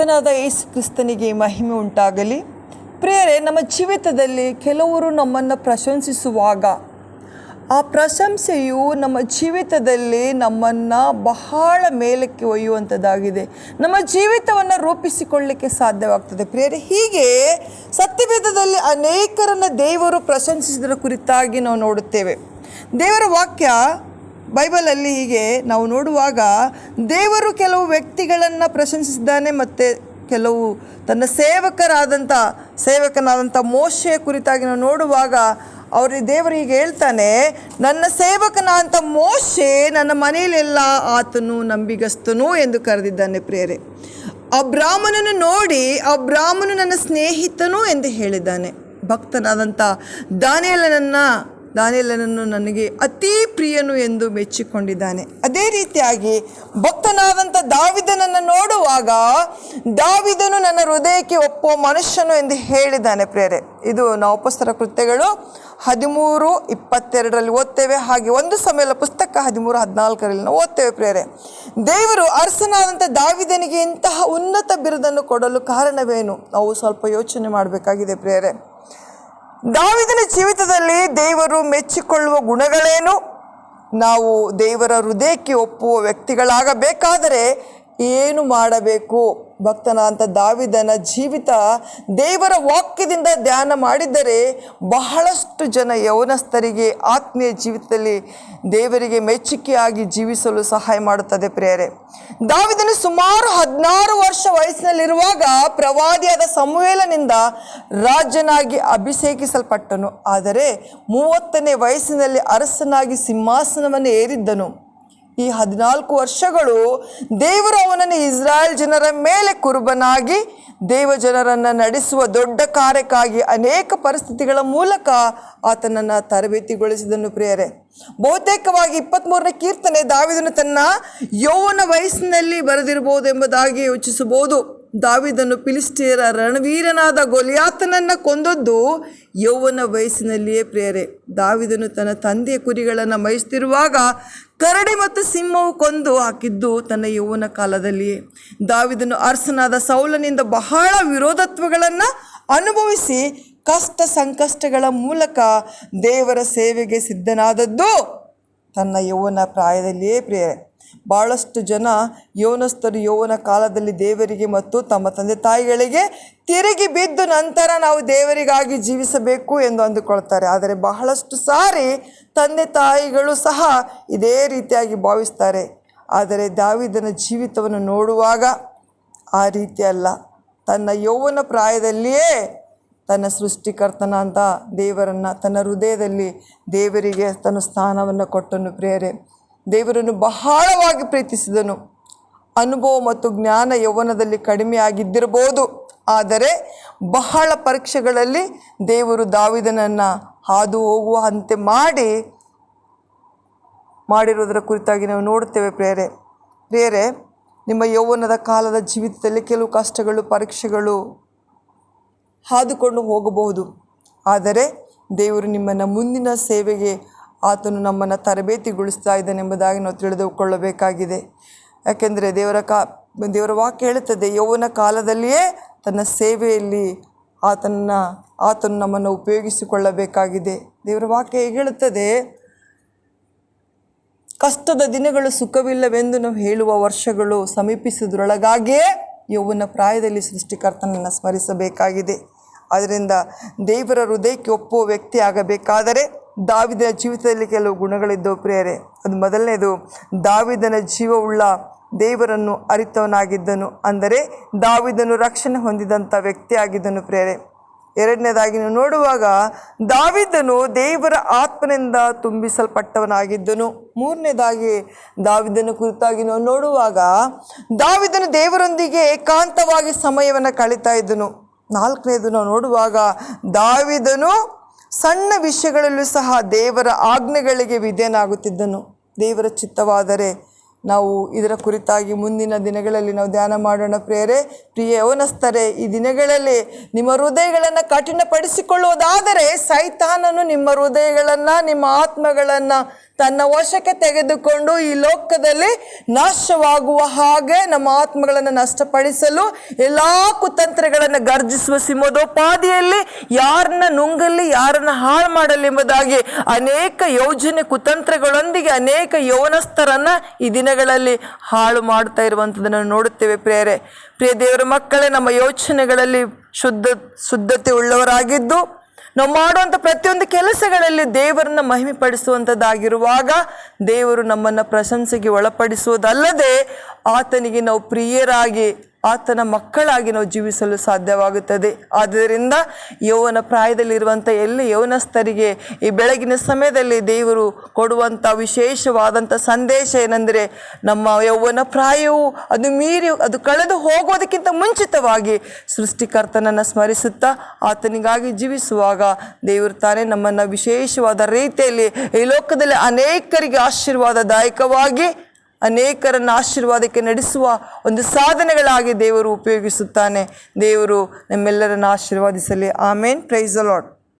ಕರ್ತನಾದ ಯೇಸು ಕ್ರಿಸ್ತನಿಗೆ ಮಹಿಮೆ ಉಂಟಾಗಲಿ. ಪ್ರಿಯರೇ, ನಮ್ಮ ಜೀವಿತದಲ್ಲಿ ಕೆಲವರು ನಮ್ಮನ್ನು ಪ್ರಶಂಸಿಸುವಾಗ ಆ ಪ್ರಶಂಸೆಯು ನಮ್ಮ ಜೀವಿತದಲ್ಲಿ ನಮ್ಮನ್ನು ಬಹಳ ಮೇಲಕ್ಕೆ ಒಯ್ಯುವಂಥದ್ದಾಗಿದೆ. ನಮ್ಮ ಜೀವಿತವನ್ನು ರೂಪಿಸಿಕೊಳ್ಳಲಿಕ್ಕೆ ಸಾಧ್ಯವಾಗ್ತದೆ. ಪ್ರಿಯರೇ, ಹೀಗೆ ಸತ್ಯವೇದದಲ್ಲಿ ಅನೇಕರನ್ನು ದೇವರು ಪ್ರಶಂಸಿಸಿದರ ಕುರಿತಾಗಿ ನಾವು ನೋಡುತ್ತೇವೆ. ದೇವರ ವಾಕ್ಯ ಬೈಬಲಲ್ಲಿ ಹೀಗೆ ನಾವು ನೋಡುವಾಗ ದೇವರು ಕೆಲವು ವ್ಯಕ್ತಿಗಳನ್ನು ಪ್ರಶಂಸಿಸಿದ್ದಾನೆ ಮತ್ತು ಕೆಲವು ತನ್ನ ಸೇವಕರಾದಂಥ, ಸೇವಕನಾದಂಥ ಮೋಶೆಯ ಕುರಿತಾಗಿ ನಾವು ನೋಡುವಾಗ ಅವರಿಗೆ ದೇವರು ಹೀಗೆ ಹೇಳ್ತಾನೆ, ನನ್ನ ಸೇವಕನಾದಂಥ ಮೋಶೆ ನನ್ನ ಮನೆಯಲ್ಲೆಲ್ಲ ಆತನು ನಂಬಿಗಸ್ತನು ಎಂದು ಕರೆದಿದ್ದಾನೆ ಪ್ರೇರೆ ಆ ಬ್ರಾಹ್ಮಣನು ನೋಡಿ ಆ ಬ್ರಾಹ್ಮಣನು ನನ್ನ ಸ್ನೇಹಿತನು ಎಂದು ಹೇಳಿದ್ದಾನೆ. ಭಕ್ತನಾದಂಥ ದಾನಿಯಲನನ್ನು ದಾನಿಯಲನನ್ನು ನನಗೆ ಅತಿ ಪ್ರಿಯನು ಎಂದು ಮೆಚ್ಚಿಕೊಂಡಿದ್ದಾನೆ. ಅದೇ ರೀತಿಯಾಗಿ ಭಕ್ತನಾದಂಥ ದಾವಿದನನ್ನು ನೋಡುವಾಗ ದಾವಿದನು ನನ್ನ ಹೃದಯಕ್ಕೆ ಒಪ್ಪುವ ಮನುಷ್ಯನು ಎಂದು ಹೇಳಿದ್ದಾನೆ ಪ್ರೇರೆ ಇದು ನಾವು ಉಪಸ್ಥರ ಕೃತ್ಯಗಳು ಹದಿಮೂರು ಇಪ್ಪತ್ತೆರಡರಲ್ಲಿ ಓದ್ತೇವೆ, ಹಾಗೆ ಒಂದು ಸಮಯದ ಪುಸ್ತಕ ಹದಿಮೂರು ಹದಿನಾಲ್ಕರಲ್ಲಿ ನಾವು ಓದ್ತೇವೆ ಪ್ರೇರೆ ದೇವರು ಅರಸನಾದಂಥ ದಾವಿದನಿಗೆ ಇಂತಹ ಉನ್ನತ ಬಿರುದನ್ನು ಕೊಡಲು ಕಾರಣವೇನು? ನಾವು ಸ್ವಲ್ಪ ಯೋಚನೆ ಮಾಡಬೇಕಾಗಿದೆ ಪ್ರೇರೆ ದಾವಿದನ ಜೀವಿತದಲ್ಲಿ ದೇವರು ಮೆಚ್ಚಿಕೊಳ್ಳುವ ಗುಣಗಳೇನು? ನಾವು ದೇವರ ಹೃದಯಕ್ಕೆ ಒಪ್ಪುವ ವ್ಯಕ್ತಿಗಳಾಗಬೇಕಾದರೆ ಏನು ಮಾಡಬೇಕು? ಭಕ್ತನಾದಂಥ ದಾವಿದನ ಜೀವಿತ ದೇವರ ವಾಕ್ಯದಿಂದ ಧ್ಯಾನ ಮಾಡಿದರೆ ಬಹಳಷ್ಟು ಜನ ಯೌವನಸ್ಥರಿಗೆ ಆತ್ಮೀಯ ಜೀವಿತದಲ್ಲಿ ದೇವರಿಗೆ ಮೆಚ್ಚುಗೆಯಾಗಿ ಜೀವಿಸಲು ಸಹಾಯ ಮಾಡುತ್ತದೆ ಪ್ರಿಯರೇ. ದಾವಿದನು ಸುಮಾರು ಹದಿನಾರು ವರ್ಷ ವಯಸ್ಸಿನಲ್ಲಿರುವಾಗ ಪ್ರವಾದಿಯಾದ ಸಮುವೇಲನಿಂದ ರಾಜನಾಗಿ ಅಭಿಷೇಕಿಸಲ್ಪಟ್ಟನು. ಆದರೆ ಮೂವತ್ತನೇ ವಯಸ್ಸಿನಲ್ಲಿ ಅರಸನಾಗಿ ಸಿಂಹಾಸನವನ್ನು ಏರಿದ್ದನು. ಈ ಹದಿನಾಲ್ಕು ವರ್ಷಗಳು ದೇವರು ಅವನನ್ನು ಇಸ್ರಾಯೇಲ್ ಜನರ ಮೇಲೆ ಕುರುಬನಾಗಿ ದೇವ ಜನರನ್ನು ನಡೆಸುವ ದೊಡ್ಡ ಕಾರ್ಯಕ್ಕಾಗಿ ಅನೇಕ ಪರಿಸ್ಥಿತಿಗಳ ಮೂಲಕ ಆತನನ್ನು ತರಬೇತಿಗೊಳಿಸಿದನು ಪ್ರಿಯರೇ. ಬಹುತೇಕವಾಗಿ ಇಪ್ಪತ್ತ್ಮೂರನೇ ಕೀರ್ತನೆ ದಾವಿದನು ತನ್ನ ಯೌವನ ವಯಸ್ಸಿನಲ್ಲಿ ಬರೆದಿರಬಹುದು ಎಂಬುದಾಗಿ ಯೋಚಿಸಬಹುದು. ದಾವಿದನು ಪಿಲಿಸ್ಟಿಯರ ರಣವೀರನಾದ ಗೊಲಿಯಾತನನ್ನು ಕೊಂದದ್ದು ಯೌವನ ವಯಸ್ಸಿನಲ್ಲಿಯೇ ಪ್ರೇರೆ ದಾವಿದನು ತನ್ನ ತಂದೆಯ ಕುರಿಗಳನ್ನು ಮೈಸ್ತಿರುವಾಗ ಕರಡಿ ಮತ್ತು ಸಿಂಹವು ಕೊಂದು ಹಾಕಿದ್ದು ತನ್ನ ಯೌವನ ಕಾಲದಲ್ಲಿಯೇ. ದಾವಿದನು ಅರಸನಾದ ಸೌಲನಿಂದ ಬಹಳ ವಿರೋಧತ್ವಗಳನ್ನು ಅನುಭವಿಸಿ ಕಷ್ಟ ಸಂಕಷ್ಟಗಳ ಮೂಲಕ ದೇವರ ಸೇವೆಗೆ ಸಿದ್ಧನಾದದ್ದು ತನ್ನ ಯೌವನ ಪ್ರಾಯದಲ್ಲಿಯೇ ಪ್ರಿಯ ಭಾಳಷ್ಟು ಜನ ಯೌವನಸ್ಥರು ಯೌವನ ಕಾಲದಲ್ಲಿ ದೇವರಿಗೆ ಮತ್ತು ತಮ್ಮ ತಂದೆ ತಾಯಿಗಳಿಗೆ ತಿರುಗಿ ಬಿದ್ದು ನಂತರ ನಾವು ದೇವರಿಗಾಗಿ ಜೀವಿಸಬೇಕು ಎಂದು ಅಂದುಕೊಳ್ತಾರೆ. ಆದರೆ ಬಹಳಷ್ಟು ಸಾರಿ ತಂದೆ ತಾಯಿಗಳು ಸಹ ಇದೇ ರೀತಿಯಾಗಿ ಭಾವಿಸ್ತಾರೆ. ಆದರೆ ದಾವಿದನ ಜೀವಿತವನ್ನು ನೋಡುವಾಗ ಆ ರೀತಿ ಅಲ್ಲ. ತನ್ನ ಯೌವನ ಪ್ರಾಯದಲ್ಲಿಯೇ ತನ್ನ ಸೃಷ್ಟಿಕರ್ತನ ಅಂತ ದೇವರನ್ನು, ತನ್ನ ಹೃದಯದಲ್ಲಿ ದೇವರಿಗೆ ತನ್ನ ಸ್ಥಾನವನ್ನು ಕೊಟ್ಟನು ಪ್ರೇರೆ ದೇವರನ್ನು ಬಹಳವಾಗಿ ಪ್ರೀತಿಸಿದನು. ಅನುಭವ ಮತ್ತು ಜ್ಞಾನ ಯೌವನದಲ್ಲಿ ಕಡಿಮೆ ಆಗಿದ್ದಿರಬಹುದು ಆದರೆ ಬಹಳ ಪರೀಕ್ಷೆಗಳಲ್ಲಿ ದೇವರು ದಾವಿದನನ್ನು ಹಾದು ಹೋಗುವಂತೆ ಮಾಡಿ ಮಾಡಿರುವುದರ ಕುರಿತಾಗಿ ನಾವು ನೋಡುತ್ತೇವೆ ಪ್ರೇರೆ ಪ್ರೇರೆ ನಿಮ್ಮ ಯೌವನದ ಕಾಲದ ಜೀವಿತದಲ್ಲಿ ಕೆಲವು ಕಷ್ಟಗಳು, ಪರೀಕ್ಷೆಗಳು ಹಾದುಕೊಂಡು ಹೋಗಬಹುದು. ಆದರೆ ದೇವರು ನಿಮ್ಮನ್ನು ಮುಂದಿನ ಸೇವೆಗೆ ಆತನು ನಮ್ಮನ್ನು ತರಬೇತಿಗೊಳಿಸ್ತಾ ಇದ್ದಾನೆಂಬುದಾಗಿ ನಾವು ತಿಳಿದುಕೊಳ್ಳಬೇಕಾಗಿದೆ. ಯಾಕೆಂದರೆ ದೇವರ ಕಾ, ದೇವರ ವಾಕ್ಯ ಹೇಳುತ್ತದೆ, ಯೌವನ ಕಾಲದಲ್ಲಿಯೇ ತನ್ನ ಸೇವೆಯಲ್ಲಿ ಆತನ ಆತನು ನಮ್ಮನ್ನು ಉಪಯೋಗಿಸಿಕೊಳ್ಳಬೇಕಾಗಿದೆ. ದೇವರ ವಾಕ್ಯ ಹೇಳುತ್ತದೆ? ಕಷ್ಟದ ದಿನಗಳು ಸುಖವಿಲ್ಲವೆಂದು ನಾವು ಹೇಳುವ ವರ್ಷಗಳು ಸಮೀಪಿಸುವುದರೊಳಗಾಗಿಯೇ ಯೌವನ ಪ್ರಾಯದಲ್ಲಿ ಸೃಷ್ಟಿಕರ್ತನನ್ನು ಸ್ಮರಿಸಬೇಕಾಗಿದೆ. ಆದ್ದರಿಂದ ದೇವರ ಹೃದಯಕ್ಕೆ ಒಪ್ಪುವ ವ್ಯಕ್ತಿ ಆಗಬೇಕಾದರೆ ದಾವಿದನ ಜೀವಿತದಲ್ಲಿ ಕೆಲವು ಗುಣಗಳಿದ್ದವು ಪ್ರಿಯರೇ. ಅದು ಮೊದಲನೇದು, ದಾವಿದನ ಜೀವವುಳ್ಳ ದೇವರನ್ನು ಅರಿತವನಾಗಿದ್ದನು. ಅಂದರೆ ದಾವಿದನು ರಕ್ಷಣೆ ಹೊಂದಿದಂಥ ವ್ಯಕ್ತಿಯಾಗಿದ್ದನು ಪ್ರೇರೆ ಎರಡನೇದಾಗಿ ನೀವು ನೋಡುವಾಗ, ದಾವಿದನು ದೇವರ ಆತ್ಮನಿಂದ ತುಂಬಿಸಲ್ಪಟ್ಟವನಾಗಿದ್ದನು. ಮೂರನೇದಾಗಿ ದಾವಿದನ ಕುರಿತಾಗಿ ನಾವು ನೋಡುವಾಗ, ದಾವಿದನು ದೇವರೊಂದಿಗೆ ಏಕಾಂತವಾಗಿ ಸಮಯವನ್ನು ಕಳೀತಾ ಇದ್ದನು. ನಾಲ್ಕನೇದು ನಾವು ನೋಡುವಾಗ, ದಾವಿದನು ಸಣ್ಣ ವಿಷಯಗಳಲ್ಲೂ ಸಹ ದೇವರ ಆಜ್ಞೆಗಳಿಗೆ ವಿಧೇಯನಾಗುತ್ತಿದ್ದನು. ದೇವರ ಚಿತ್ತವಾದರೆ ನಾವು ಇದರ ಕುರಿತಾಗಿ ಮುಂದಿನ ದಿನಗಳಲ್ಲಿ ನಾವು ಧ್ಯಾನ ಮಾಡೋಣ ಪ್ರಿಯರೇ. ಪ್ರಿಯ ಯವನಸ್ಥರೇ, ಈ ದಿನಗಳಲ್ಲಿ ನಿಮ್ಮ ಹೃದಯಗಳನ್ನು ಕಠಿಣಪಡಿಸಿಕೊಳ್ಳುವುದಾದರೆ ಸೈತಾನನು ನಿಮ್ಮ ಹೃದಯಗಳನ್ನು, ನಿಮ್ಮ ಆತ್ಮಗಳನ್ನು ತನ್ನ ವಶಕ್ಕೆ ತೆಗೆದುಕೊಂಡು ಈ ಲೋಕದಲ್ಲಿ ನಾಶವಾಗುವ ಹಾಗೆ ನಮ್ಮ ಆತ್ಮಗಳನ್ನು ನಷ್ಟಪಡಿಸಲು ಎಲ್ಲ ಕುತಂತ್ರಗಳನ್ನು ಗರ್ಜಿಸುವ ಸಿಂಹದೋಪಾದಿಯಲ್ಲಿ ಯಾರನ್ನ ನುಂಗಲಿ, ಯಾರನ್ನ ಹಾಳು ಮಾಡಲಿ ಎಂಬುದಾಗಿ ಅನೇಕ ಯೋಜನೆ ಕುತಂತ್ರಗಳೊಂದಿಗೆ ಅನೇಕ ಯೌವನಸ್ಥರನ್ನ ಈ ದಿನಗಳಲ್ಲಿ ಹಾಳು ಮಾಡ್ತಾ ಇರುವಂಥದ್ದನ್ನು ನೋಡುತ್ತೇವೆ ಪ್ರೇರೆ ಪ್ರಿಯ ದೇವರ ಮಕ್ಕಳೇ, ನಮ್ಮ ಯೋಚನೆಗಳಲ್ಲಿ ಶುದ್ಧ, ಶುದ್ಧತೆ ಉಳ್ಳವರಾಗಿದ್ದು ನಾವು ಮಾಡುವಂಥ ಪ್ರತಿಯೊಂದು ಕೆಲಸಗಳಲ್ಲಿ ದೇವರನ್ನ ಮಹಿಮೆಪಡಿಸುವಂಥದ್ದಾಗಿರುವಾಗ ದೇವರು ನಮ್ಮನ್ನು ಪ್ರಶಂಸೆಗೆ ಒಳಪಡಿಸುವುದಲ್ಲದೆ ಆತನಿಗೆ ನಾವು ಪ್ರಿಯರಾಗಿ ಆತನ ಮಕ್ಕಳಾಗಿ ನಾವು ಜೀವಿಸಲು ಸಾಧ್ಯವಾಗುತ್ತದೆ. ಆದ್ದರಿಂದ ಯೌವನ ಪ್ರಾಯದಲ್ಲಿರುವಂಥ ಎಲ್ಲ ಯೌವನಸ್ಥರಿಗೆ ಈ ಬೆಳಗಿನ ಸಮಯದಲ್ಲಿ ದೇವರು ಕೊಡುವಂಥ ವಿಶೇಷವಾದಂಥ ಸಂದೇಶ ಏನೆಂದರೆ ನಮ್ಮ ಯೌವನ ಪ್ರಾಯವು ಅದು ಮೀರಿ ಅದು ಕಳೆದು ಹೋಗೋದಕ್ಕಿಂತ ಮುಂಚಿತವಾಗಿ ಸೃಷ್ಟಿಕರ್ತನನ್ನು ಸ್ಮರಿಸುತ್ತಾ ಆತನಿಗಾಗಿ ಜೀವಿಸುವಾಗ ದೇವರು ತಾನೇ ನಮ್ಮನ್ನು ವಿಶೇಷವಾದ ರೀತಿಯಲ್ಲಿ ಈ ಲೋಕದಲ್ಲಿ ಅನೇಕರಿಗೆ ಆಶೀರ್ವಾದದಾಯಕವಾಗಿ ಅನೇಕರನ್ನು ಆಶೀರ್ವಾದಕ್ಕೆ ನಡೆಸುವ ಒಂದು ಸಾಧನೆಗಳಾಗಿ ದೇವರು ಉಪಯೋಗಿಸುತ್ತಾನೆ. ದೇವರು ನಮ್ಮೆಲ್ಲರನ್ನು ಆಶೀರ್ವಾದಿಸಲಿ. ಆಮೇನ್. ಪ್ರೈಸ್ ಲಾಡ್